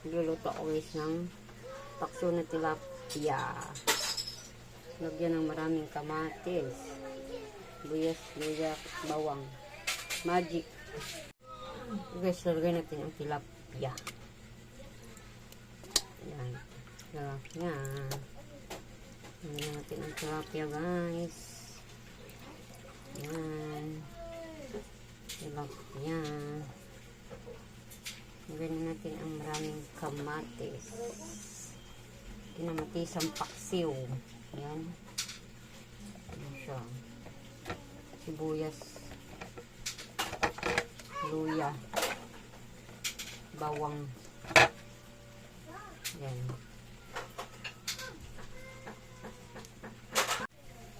Magluto ako guys ng pakso na tilapia. Lagyan ng maraming kamatis. Buyas, luya, bawang. Magic. Guys, lagyan natin ang tilapia. Yan. Tilapia. Lagyan natin ang tilapia guys. Yan. Tilapia. Lagyan natin ang kamatis. Kinamatisang paksiw. Yan. Ano siya. Sibuyas. Luya. Bawang. Yan.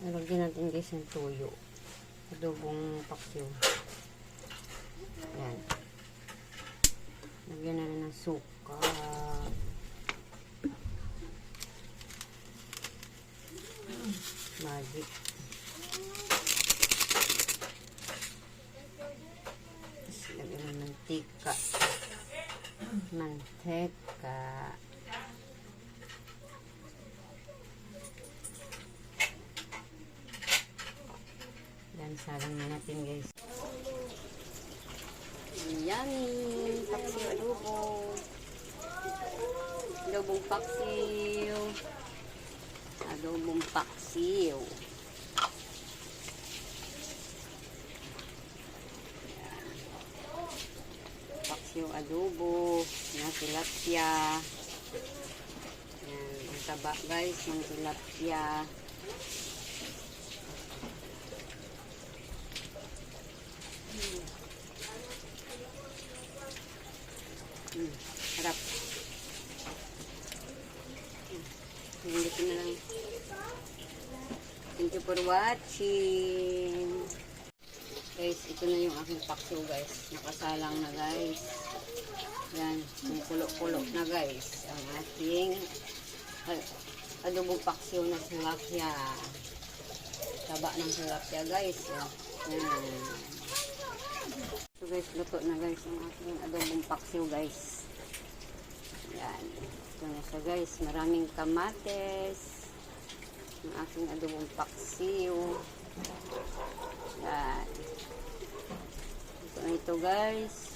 Nalagyan natin guys ng tuyo. Adobong paksiw. Yan. Lagyan na rin ng suka. Magic. Tapos lagyan ng mantika. Mantika. Yan, salang na natin guys. Yummy! Paksiw adobo. Adobong paksiw. Adobong paksiw. Yan. Paksiw adobo. Na tilapia. Yan. Ang taba guys ng tilapia. Hindi ko na lang. Thank you for watching. Guys, ito na yung aking paksiw guys. Nakasalang na guys. Yan, kulo-kulo na guys. Ang ating adobong paksiw na tilapia. Taba ng tilapia guys. Yan. So guys, luto na guys ang aking adobong paksiw guys. Ito na siya guys. Maraming kamates. Ang aking adobong paksiw. Yan. Ito na ito guys.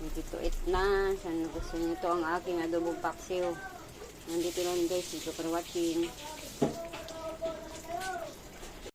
Ready to eat na. Sana gusto nyo ito ang aking adobong paksiw. Nandito lang guys. You for watching.